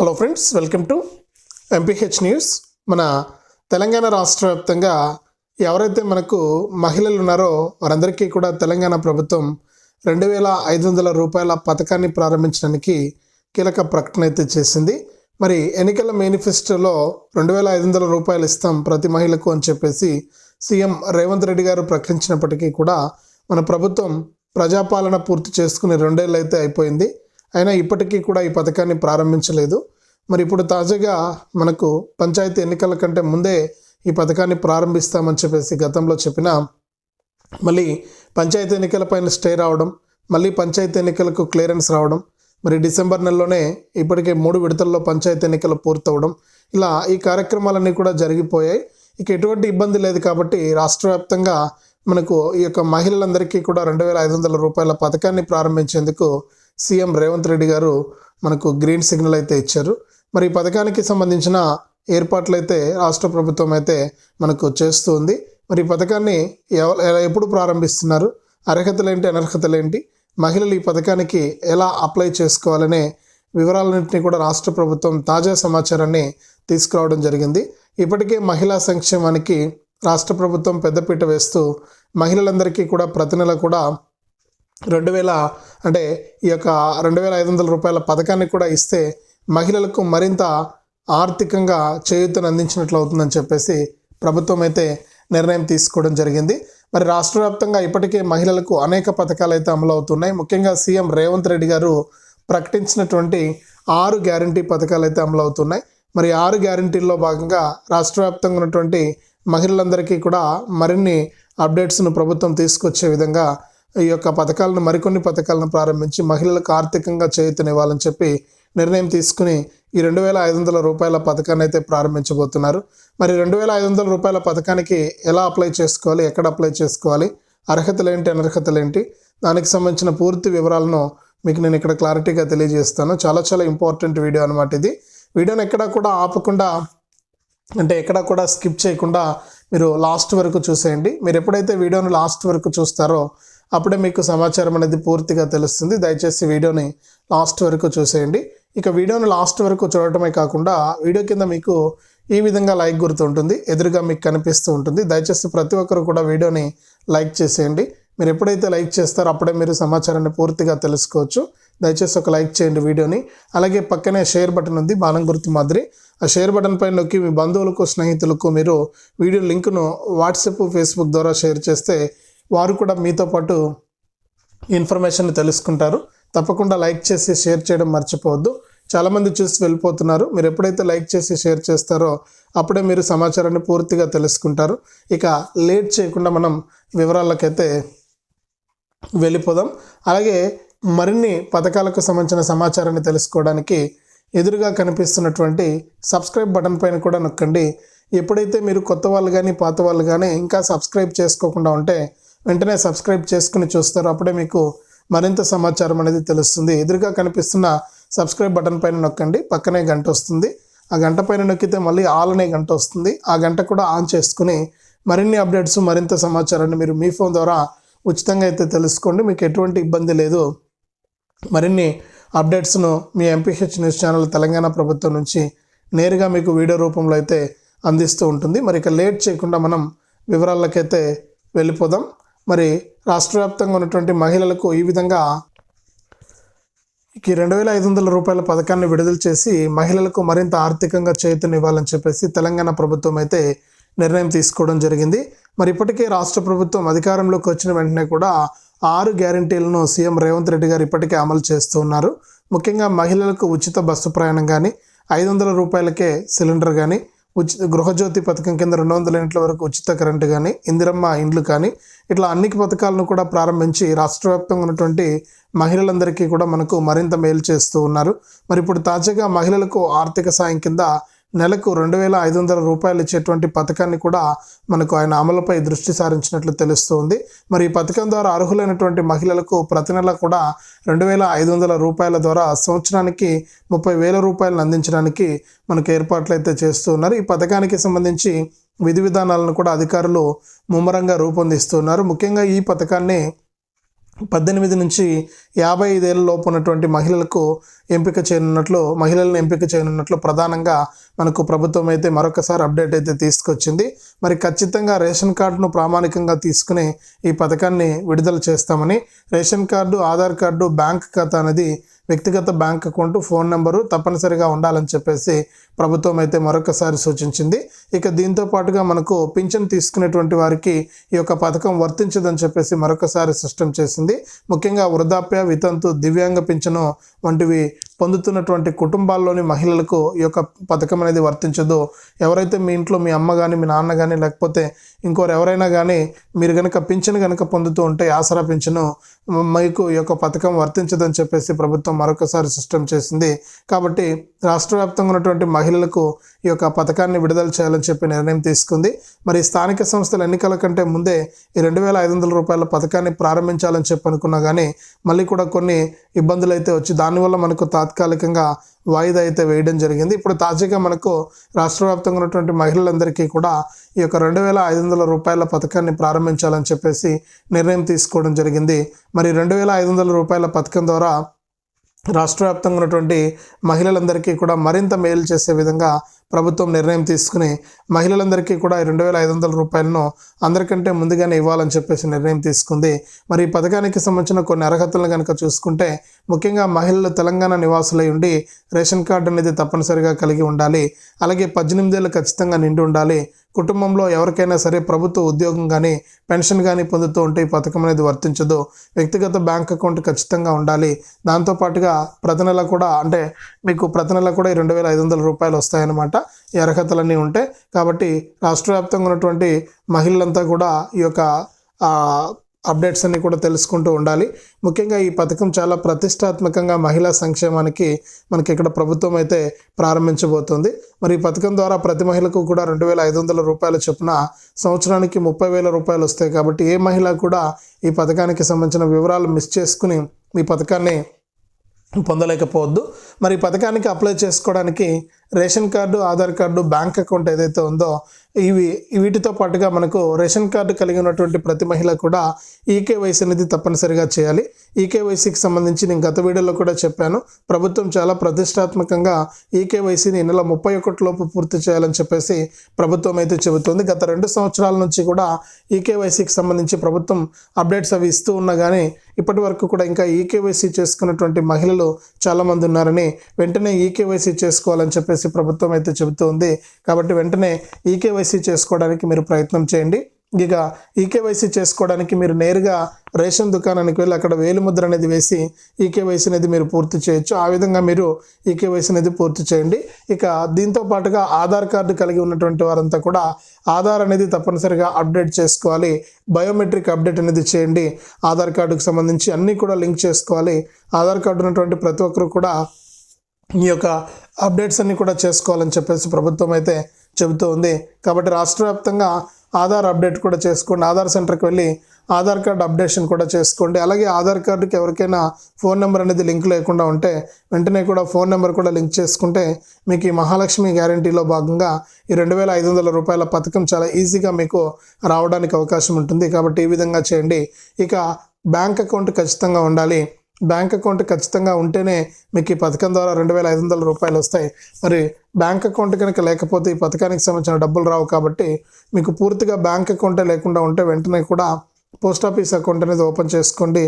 Hello friends welcome to MPH news మన తెలంగాణ రాష్ట్ర వ్యాప్తంగా ఎవరైతే మనకు మహిళలు ఉన్నారో వారందరికీ కూడా తెలంగాణ ప్రభుత్వం రెండు వేల ఐదు వందల రూపాయల పథకాన్ని ప్రారంభించడానికి కీలక ప్రకటన అయితే చేసింది. మరి ఎన్నికల మేనిఫెస్టోలో రెండు వేల ఐదు వందల రూపాయలు ఇస్తాం ప్రతి మహిళకు అని చెప్పేసి సీఎం రేవంత్ రెడ్డి గారు ప్రకటించినప్పటికీ కూడా మన ప్రభుత్వం ప్రజాపాలన పూర్తి చేసుకుని రెండేళ్ళు అయితే అయిపోయింది. అయినా ఇప్పటికీ కూడా ఈ పథకాన్ని ప్రారంభించలేదు. మరి ఇప్పుడు తాజాగా మనకు పంచాయతీ ఎన్నికల కంటే ముందే ఈ పథకాన్ని ప్రారంభిస్తామని చెప్పేసి గతంలో చెప్పిన మళ్ళీ పంచాయతీ ఎన్నికలపైన స్టే రావడం మళ్ళీ పంచాయతీ ఎన్నికలకు క్లియరెన్స్ రావడం మరి డిసెంబర్ నెలలోనే ఇప్పటికే మూడు విడతల్లో పంచాయతీ ఎన్నికలు పూర్తవడం ఇలా ఈ కార్యక్రమాలన్నీ కూడా జరిగిపోయాయి. ఇక ఎటువంటి ఇబ్బంది లేదు కాబట్టి రాష్ట్ర వ్యాప్తంగా మనకు ఈ యొక్క మహిళలందరికీ కూడా రెండు వేల ఐదు వందల రూపాయల పథకాన్ని ప్రారంభించేందుకు సీఎం రేవంత్ రెడ్డి గారు మనకు గ్రీన్ సిగ్నల్ అయితే ఇచ్చారు. మరి ఈ పథకానికి సంబంధించిన ఏర్పాట్లు అయితే రాష్ట్ర ప్రభుత్వం అయితే మనకు చేస్తూ ఉంది. మరి ఈ పథకాన్ని ఎవ- ఎలా- ఎప్పుడు ప్రారంభిస్తున్నారు? అర్హతలేంటి అనర్హతలేంటి? మహిళలు ఈ పథకానికి ఎలా అప్లై చేసుకోవాలనే వివరాలన్నింటినీ కూడా రాష్ట్ర ప్రభుత్వం తాజా సమాచారాన్ని తీసుకురావడం జరిగింది. ఇప్పటికే మహిళా సంక్షేమానికి రాష్ట్ర ప్రభుత్వం పెద్దపీట వేస్తూ మహిళలందరికీ కూడా ప్రతి నెల కూడా రెండు వేల అంటే ఈ యొక్క రెండు వేల ఐదు వందల రూపాయల పథకాన్ని కూడా ఇస్తే మహిళలకు మరింత ఆర్థికంగా చేయూతను అందించినట్లు అవుతుందని చెప్పేసి ప్రభుత్వం అయితే నిర్ణయం తీసుకోవడం జరిగింది. మరి రాష్ట్ర వ్యాప్తంగా ఇప్పటికే మహిళలకు అనేక పథకాలు అయితే అమలు అవుతున్నాయి ముఖ్యంగా సీఎం రేవంత్ రెడ్డి గారు ప్రకటించినటువంటి ఆరు గ్యారంటీ పథకాలు అయితే అమలు అవుతున్నాయి మరి ఆరు గ్యారంటీల్లో భాగంగా రాష్ట్ర వ్యాప్తంగా ఉన్నటువంటి మహిళలందరికీ కూడా మరిన్ని అప్డేట్స్ను ప్రభుత్వం తీసుకొచ్చే విధంగా ఈ యొక్క పథకాలను మరికొన్ని పథకాలను ప్రారంభించి మహిళలకు ఆర్థికంగా చేయుతనివ్వాలని చెప్పి నిర్ణయం తీసుకుని ఈ రెండు వేల ఐదు వందల రూపాయల పథకాన్ని అయితే ప్రారంభించబోతున్నారు. మరి రెండు వేల ఐదు వందల రూపాయల పథకానికి ఎలా అప్లై చేసుకోవాలి? ఎక్కడ అప్లై చేసుకోవాలి? అర్హతలు ఏంటి? అనర్హతలు ఏంటి? దానికి సంబంధించిన పూర్తి వివరాలను మీకు నేను ఇక్కడ క్లారిటీగా తెలియజేస్తాను. చాలా చాలా ఇంపార్టెంట్ వీడియో అనమాట ఇది. వీడియోని ఎక్కడా కూడా ఆపకుండా అంటే ఎక్కడ కూడా స్కిప్ చేయకుండా మీరు లాస్ట్ వరకు చూసేయండి. మీరు ఎప్పుడైతే వీడియోని లాస్ట్ వరకు చూస్తారో అప్పుడే మీకు సమాచారం అనేది పూర్తిగా తెలుస్తుంది. దయచేసి వీడియోని లాస్ట్ వరకు చూసేయండి. ఇక వీడియోని లాస్ట్ వరకు చూడటమే కాకుండా వీడియో కింద మీకు ఈ విధంగా లైక్ గుర్తు ఉంటుంది. ఎదురుగా మీకు కనిపిస్తూ ఉంటుంది. దయచేసి ప్రతి ఒక్కరు కూడా వీడియోని లైక్ చేసేయండి. మీరు ఎప్పుడైతే లైక్ చేస్తారో అప్పుడే మీరు సమాచారాన్ని పూర్తిగా తెలుసుకోవచ్చు. దయచేసి ఒక లైక్ చేయండి వీడియోని. అలాగే పక్కనే షేర్ బటన్ ఉంది బాణం గుర్తు మాదిరి. ఆ షేర్ బటన్ పైన నొక్కి మీ బంధువులకు స్నేహితులకు మీరు వీడియో లింక్ను వాట్సాప్ ఫేస్బుక్ ద్వారా షేర్ చేస్తే వారు కూడా మీతో పాటు ఇన్ఫర్మేషన్ తెలుసుకుంటారు. తప్పకుండా లైక్ చేసి షేర్ చేయడం మర్చిపోవద్దు. చాలామంది చూసి వెళ్ళిపోతున్నారు. మీరు ఎప్పుడైతే లైక్ చేసి షేర్ చేస్తారో అప్పుడే మీరు సమాచారాన్ని పూర్తిగా తెలుసుకుంటారు. ఇక లేట్ చేయకుండా మనం వివరాలకైతే వెళ్ళిపోదాం. అలాగే మరిన్ని పథకాలకు సంబంధించిన సమాచారాన్ని తెలుసుకోవడానికి ఎదురుగా కనిపిస్తున్నటువంటి సబ్స్క్రైబ్ బటన్ పైన కూడా నొక్కండి. ఎప్పుడైతే మీరు కొత్త వాళ్ళు కానీ పాత వాళ్ళు కానీ ఇంకా సబ్స్క్రైబ్ చేసుకోకుండా ఉంటే వెంటనే సబ్స్క్రైబ్ చేసుకుని చూస్తారు. అప్పుడే మీకు మరింత సమాచారం అనేది తెలుస్తుంది. ఎదురుగా కనిపిస్తున్న సబ్స్క్రైబ్ బటన్ పైన నొక్కండి. పక్కనే గంట వస్తుంది. ఆ గంట పైన నొక్కితే మళ్ళీ ఆల్ అనే గంట వస్తుంది. ఆ గంట కూడా ఆన్ చేసుకుని మరిన్ని అప్డేట్స్ మరింత సమాచారాన్ని మీరు మీ ఫోన్ ద్వారా ఉచితంగా అయితే తెలుసుకోండి. మీకు ఎటువంటి ఇబ్బంది లేదు. మరిన్ని అప్డేట్స్ను మీ ఎంపీహెచ్ న్యూస్ ఛానల్ తెలంగాణ ప్రభుత్వం నుంచి నేరుగా మీకు వీడియో రూపంలో అయితే అందిస్తూ ఉంటుంది. మరి ఇక లేట్ చేయకుండా మనం వివరాలకైతే వెళ్ళిపోదాం. మరి రాష్ట్ర వ్యాప్తంగా ఉన్నటువంటి మహిళలకు ఈ విధంగా ఈ రెండు వేల ఐదు వందల రూపాయల పథకాన్ని విడుదల చేసి మహిళలకు మరింత ఆర్థికంగా చేతునివ్వాలని చెప్పేసి తెలంగాణ ప్రభుత్వం అయితే నిర్ణయం తీసుకోవడం జరిగింది. మరి ఇప్పటికే రాష్ట్ర ప్రభుత్వం అధికారంలోకి వచ్చిన వెంటనే కూడా ఆరు గ్యారంటీలను సీఎం రేవంత్ రెడ్డి గారు ఇప్పటికే అమలు చేస్తూ ఉన్నారు. ముఖ్యంగా మహిళలకు ఉచిత బస్సు ప్రయాణం కానీ ఐదు వందల రూపాయలకే సిలిండర్ కానీ ఉచిత గృహజ్యోతి పథకం కింద రెండు వందల ఇంట్ల వరకు ఉచిత కరెంటు కానీ ఇందిరమ్మ ఇండ్లు కానీ ఇట్లా అన్ని పథకాలను కూడా ప్రారంభించి రాష్ట్ర వ్యాప్తంగా ఉన్నటువంటి మహిళలందరికీ కూడా మనకు మరింత మేలు చేస్తూ ఉన్నారు. మరి ఇప్పుడు తాజాగా మహిళలకు ఆర్థిక సాయం కింద నెలకు రెండు వేల ఐదు వందల రూపాయలు ఇచ్చేటువంటి పథకాన్ని కూడా మనకు ఆయన అమలుపై దృష్టి సారించినట్లు తెలుస్తుంది. మరి ఈ పథకం ద్వారా అర్హులైనటువంటి మహిళలకు ప్రతి నెల కూడా రెండు వేల ఐదు వందల రూపాయల ద్వారా సంవత్సరానికి ముప్పై వేల రూపాయలను అందించడానికి మనకు ఏర్పాట్లు అయితే చేస్తున్నారు ఈ పథకానికి సంబంధించి విధి విధానాలను కూడా అధికారులు ముమ్మరంగా రూపొందిస్తున్నారు. ముఖ్యంగా ఈ పథకాన్ని పద్దెనిమిది నుంచి యాభై ఐదేళ్ళ లోపు ఉన్నటువంటి మహిళలకు ఎంపిక చేయనున్నట్లు మహిళలను ఎంపిక చేయనున్నట్లు ప్రధానంగా మనకు ప్రభుత్వం అయితే మరొకసారి అప్డేట్ అయితే తీసుకొచ్చింది. మరి ఖచ్చితంగా రేషన్ కార్డును ప్రామాణికంగా తీసుకుని ఈ పథకాన్ని విడుదల చేస్తామని ration card Aadhaar card bank ఖాతా అనేది వ్యక్తిగత బ్యాంక్ అకౌంట్ ఫోన్ నెంబరు తప్పనిసరిగా ఉండాలని చెప్పేసి ప్రభుత్వం అయితే మరొకసారి సూచించింది. ఇక దీంతో పాటుగా మనకు పింఛన్ తీసుకునేటువంటి వారికి ఈ యొక్క పథకం వర్తించదని చెప్పేసి మరొకసారి స్పష్టం చేసింది. ముఖ్యంగా వృద్ధాప్య వితంతు దివ్యాంగ పింఛను వంటివి పొందుతున్నటువంటి కుటుంబాల్లోని మహిళలకు ఈ యొక్క పథకం అనేది వర్తించదు. ఎవరైతే మీ ఇంట్లో మీ అమ్మ కానీ మీ నాన్న కానీ లేకపోతే ఇంకోరు ఎవరైనా కానీ మీరు కనుక పింఛను కనుక పొందుతూ ఉంటే ఆసరా పింఛను మీకు ఈ యొక్క పథకం వర్తించదని చెప్పేసి ప్రభుత్వం మరొకసారి సిస్టమ్ చేసింది. కాబట్టి రాష్ట్ర వ్యాప్తంగా ఉన్నటువంటి మహిళలకు ఈ యొక్క పథకాన్ని విడుదల చేయాలని చెప్పి నిర్ణయం తీసుకుంది. మరి స్థానిక సంస్థల ఎన్నికల కంటే ముందే ఈ రెండు వేల ఐదు వందల రూపాయల పథకాన్ని ప్రారంభించాలని చెప్పి అనుకున్నా కానీ మళ్ళీ కూడా కొన్ని ఇబ్బందులు అయితే వచ్చి దానివల్ల మనకు తాత్కాలికంగా వాయిదా అయితే వేయడం జరిగింది. ఇప్పుడు తాజాగా మనకు రాష్ట్ర వ్యాప్తంగా ఉన్నటువంటి మహిళలందరికీ కూడా ఈ యొక్క రెండు వేల ఐదు వందల రూపాయల పథకాన్ని ప్రారంభించాలని చెప్పేసి నిర్ణయం తీసుకోవడం జరిగింది. మరి రెండు వేల ఐదు వందల రూపాయల పథకం ద్వారా రాష్ట్ర వ్యాప్తంగా ఉన్నటువంటి మహిళలందరికీ కూడా మరింత మేలు చేసే విధంగా ప్రభుత్వం నిర్ణయం తీసుకుని మహిళలందరికీ కూడా రెండు వేల ఐదు వందల రూపాయలను అందరికంటే ముందుగానే ఇవ్వాలని చెప్పేసి నిర్ణయం తీసుకుంది. మరి ఈ పథకానికి సంబంధించిన కొన్ని అర్హతలను కనుక చూసుకుంటే ముఖ్యంగా మహిళలు తెలంగాణ నివాసులై ఉండి రేషన్ కార్డు అనేది తప్పనిసరిగా కలిగి ఉండాలి. అలాగే పద్దెనిమిదేళ్ళు ఖచ్చితంగా నిండి ఉండాలి. కుటుంబంలో ఎవరికైనా సరే ప్రభుత్వ ఉద్యోగం కానీ పెన్షన్ కానీ పొందుతూ ఉంటే ఈ పథకం అనేది వర్తించదు. వ్యక్తిగత బ్యాంక్ అకౌంట్ ఖచ్చితంగా ఉండాలి. దాంతోపాటుగా ప్రతి నెల కూడా అంటే మీకు ప్రతి నెల కూడా రెండు వేల ఐదు వందల రూపాయలు వస్తాయన్నమాట. ఈ అర్హతలన్నీ ఉంటాయి కాబట్టి రాష్ట్ర వ్యాప్తంగా ఉన్నటువంటి మహిళలంతా కూడా ఈ యొక్క అప్డేట్స్ అన్ని కూడా తెలుసుకుంటూ ఉండాలి. ముఖ్యంగా ఈ పథకం చాలా ప్రతిష్టాత్మకంగా మహిళా సంక్షేమానికి మనకి ఇక్కడ ప్రభుత్వం అయితే ప్రారంభించబోతుంది. మరి ఈ పథకం ద్వారా ప్రతి మహిళకు కూడా రెండు వేల ఐదు వందల రూపాయల చొప్పున సంవత్సరానికి ముప్పై వేల రూపాయలు వస్తాయి కాబట్టి ఏ మహిళ కూడా ఈ పథకానికి సంబంధించిన వివరాలు మిస్ చేసుకుని ఈ పథకాన్ని పొందలేకపోవద్దు. మరి ఈ పథకానికి అప్లై చేసుకోవడానికి ration card Aadhaar card bank account ఏదైతే ఉందో ఇవి వీటితో పాటుగా మనకు రేషన్ కార్డు కలిగి ఉన్నటువంటి ప్రతి మహిళ కూడా ఈకేవైసీ అనేది తప్పనిసరిగా చేయాలి. ఈకేవైసీకి సంబంధించి నేను గత వీడియోలో కూడా చెప్పాను. ప్రభుత్వం చాలా ప్రతిష్టాత్మకంగా ఈకేవైసీని నెల ముప్పై ఒకటిలోపు పూర్తి చేయాలని చెప్పేసి ప్రభుత్వం అయితే చెబుతుంది. గత రెండు సంవత్సరాల నుంచి కూడా ఈకేవైసీకి సంబంధించి ప్రభుత్వం అప్డేట్స్ అవి ఇస్తూ ఉన్నా కానీ ఇప్పటి వరకు కూడా ఇంకా ఈకేవైసీ చేసుకున్నటువంటి మహిళలు చాలామంది ఉన్నారని వెంటనే ఈకేవైసీ చేసుకోవాలని చెప్పేసి ప్రభుత్వం అయితే చెబుతోంది కాబట్టి వెంటనే ఈకేవైసీ చేసుకోవడానికి మీరు ప్రయత్నం చేయండి. ఇక ఈకేవైసీ చేసుకోవడానికి మీరు నేరుగా రేషన్ దుకాణానికి వెళ్ళి అక్కడ వేలిముద్ర అనేది వేసి ఈకేవైసీ అనేది మీరు పూర్తి చేయొచ్చు. ఆ విధంగా మీరు ఈకేవైసీ అనేది పూర్తి చేయండి. ఇక దీంతో పాటుగా ఆధార్ కార్డు కలిగి ఉన్నటువంటి వారంతా కూడా ఆధార్ అనేది తప్పనిసరిగా అప్డేట్ చేసుకోవాలి. బయోమెట్రిక్ అప్డేట్ అనేది చేయండి. ఆధార్ కార్డుకు సంబంధించి అన్నీ కూడా లింక్ చేసుకోవాలి. ఆధార్ కార్డు ఉన్నటువంటి ప్రతి ఒక్కరు కూడా ఈ యొక్క అప్డేట్స్ అన్ని కూడా చేసుకోవాలని చెప్పేసి ప్రభుత్వం అయితే చెబుతూ ఉంది. కాబట్టి రాష్ట్ర వ్యాప్తంగా ఆధార్ అప్డేట్ కూడా చేసుకోండి. ఆధార్ సెంటర్కి వెళ్ళి ఆధార్ కార్డ్ అప్డేషన్ కూడా చేసుకోండి. అలాగే ఆధార్ కార్డుకి ఎవరికైనా ఫోన్ నెంబర్ అనేది లింక్ లేకుండా ఉంటే వెంటనే కూడా ఫోన్ నెంబర్ కూడా లింక్ చేసుకుంటే మీకు ఈ మహాలక్ష్మి గ్యారంటీలో భాగంగా ఈ రెండు వేల ఐదు వందల రూపాయల పథకం చాలా ఈజీగా మీకు రావడానికి అవకాశం ఉంటుంది. కాబట్టి ఈ విధంగా చేయండి. ఇక బ్యాంక్ అకౌంట్ ఖచ్చితంగా ఉండాలి. బ్యాంక్ అకౌంట్ ఖచ్చితంగా ఉంటేనే మీకు ఈ పథకం ద్వారా రెండు వేల ఐదు వందల రూపాయలు వస్తాయి. మరి బ్యాంక్ అకౌంట్ కనుక లేకపోతే ఈ పథకానికి సంబంధించిన డబ్బులు రావు కాబట్టి మీకు పూర్తిగా బ్యాంక్ అకౌంటే లేకుండా ఉంటే వెంటనే కూడా పోస్ట్ ఆఫీస్ అకౌంట్ అనేది ఓపెన్ చేసుకోండి.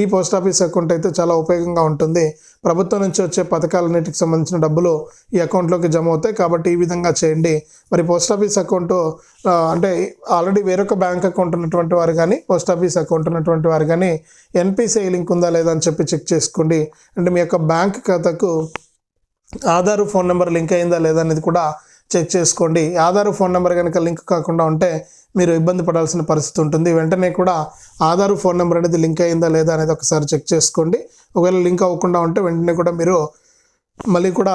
ఈ పోస్ట్ ఆఫీస్ అకౌంట్ అయితే చాలా ఉపయోగంగా ఉంటుంది. ప్రభుత్వం నుంచి వచ్చే పథకాలన్నిటికి సంబంధించిన డబ్బులు ఈ అకౌంట్లోకి జమ అవుతాయి. కాబట్టి ఈ విధంగా చేయండి. మరి పోస్ట్ ఆఫీస్ అకౌంట్ అంటే ఆల్రెడీ వేరొక బ్యాంక్ అకౌంట్ ఉన్నటువంటి వారు కానీ పోస్ట్ ఆఫీస్ అకౌంట్ ఉన్నటువంటి వారు కానీ ఎన్పిసిఐ లింక్ ఉందా లేదా అని చెప్పి చెక్ చేసుకోండి. అంటే మీ యొక్క బ్యాంక్ ఖాతాకు ఆధార్ ఫోన్ నెంబర్ లింక్ అయిందా లేదా అనేది కూడా చెక్ చేసుకోండి. ఆధార్ ఫోన్ నెంబర్ కనుక లింక్ కాకుండా ఉంటే మీరు ఇబ్బంది పడాల్సిన పరిస్థితి ఉంటుంది. వెంటనే కూడా ఆధార్ ఫోన్ నెంబర్ అనేది లింక్ అయిందా లేదా అనేది ఒకసారి చెక్ చేసుకోండి. ఒకవేళ లింక్ అవ్వకుండా ఉంటే వెంటనే కూడా మీరు మళ్ళీ కూడా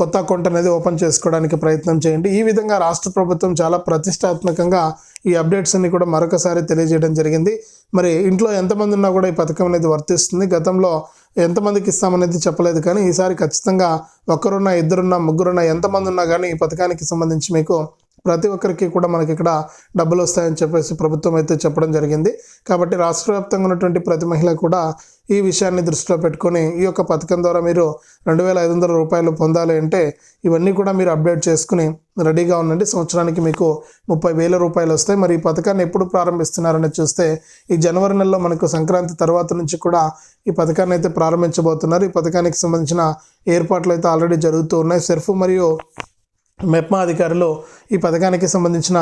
కొత్త అకౌంట్ అనేది ఓపెన్ చేసుకోవడానికి ప్రయత్నం చేయండి. ఈ విధంగా రాష్ట్ర ప్రభుత్వం చాలా ప్రతిష్టాత్మకంగా ఈ అప్డేట్స్ అన్ని కూడా మరొకసారి తెలియజేయడం జరిగింది. మరి ఇంట్లో ఎంతమంది ఉన్నా కూడా ఈ పథకం అనేది వర్తిస్తుంది. గతంలో ఎంతమందికి ఇస్తామనేది చెప్పలేదు కానీ ఈసారి ఖచ్చితంగా ఒక్కరున్నా ఇద్దరున్నా ముగ్గురున్నా ఎంతమంది ఉన్నా కానీ ఈ పథకానికి సంబంధించి మీకు ప్రతి ఒక్కరికి కూడా మనకి ఇక్కడ డబ్బులు వస్తాయని చెప్పేసి ప్రభుత్వం అయితే చెప్పడం జరిగింది. కాబట్టి రాష్ట్ర వ్యాప్తంగా ఉన్నటువంటి ప్రతి మహిళ కూడా ఈ విషయాన్ని దృష్టిలో పెట్టుకొని ఈ యొక్క పథకం ద్వారా మీరు రెండు వేల ఐదు వందల రూపాయలు పొందాలి అంటే ఇవన్నీ కూడా మీరు అప్డేట్ చేసుకుని రెడీగా ఉండండి. సంవత్సరానికి మీకు ముప్పై వేల రూపాయలు వస్తాయి. మరి ఈ పథకాన్ని ఎప్పుడు ప్రారంభిస్తున్నారని చూస్తే ఈ జనవరి నెలలో మనకు సంక్రాంతి తర్వాత నుంచి కూడా ఈ పథకాన్ని అయితే ప్రారంభించబోతున్నారు. ఈ పథకానికి సంబంధించిన ఏర్పాట్లు అయితే ఆల్రెడీ జరుగుతూ ఉన్నాయి. సెర్ఫ్ మరియు మెప్మా అధికారులు ఈ పథకానికి సంబంధించిన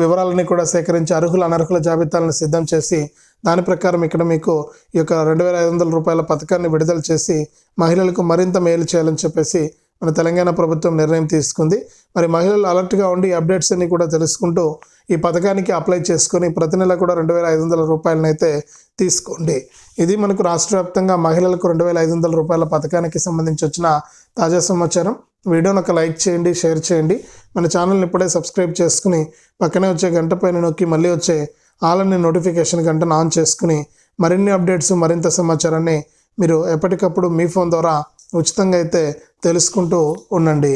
వివరాలని కూడా సేకరించి అర్హుల అనర్హుల జాబితాలను సిద్ధం చేసి దాని ప్రకారం ఇక్కడ మీకు ఈ యొక్క రెండు వేల ఐదు వందల రూపాయల పథకాన్ని విడుదల చేసి మహిళలకు మరింత మేలు చేయాలని చెప్పేసి మన తెలంగాణ ప్రభుత్వం నిర్ణయం తీసుకుంది. మరి మహిళలు అలర్ట్గా ఉండి అప్డేట్స్ అన్ని కూడా తెలుసుకుంటూ ఈ పథకానికి అప్లై చేసుకొని ప్రతి నెల కూడా రెండు వేల ఐదు వందల రూపాయలనైతే తీసుకోండి. ఇది మనకు రాష్ట్ర వ్యాప్తంగా మహిళలకు రెండు వేల ఐదు వందల రూపాయల పథకానికి సంబంధించి వచ్చిన తాజా సమాచారం. వీడియోని ఒక లైక్ చేయండి షేర్ చేయండి. మన ఛానల్ని ఇప్పుడే సబ్స్క్రైబ్ చేసుకుని పక్కనే వచ్చే గంట పైన నొక్కి మళ్ళీ వచ్చే ఆల్ నోటిఫికేషన్ గంటను ఆన్ చేసుకుని మరిన్ని అప్డేట్స్ మరింత సమాచారాన్ని మీరు ఎప్పటికప్పుడు మీ ఫోన్ ద్వారా ఉచితంగా అయితే తెలుసుకుంటూ ఉండండి.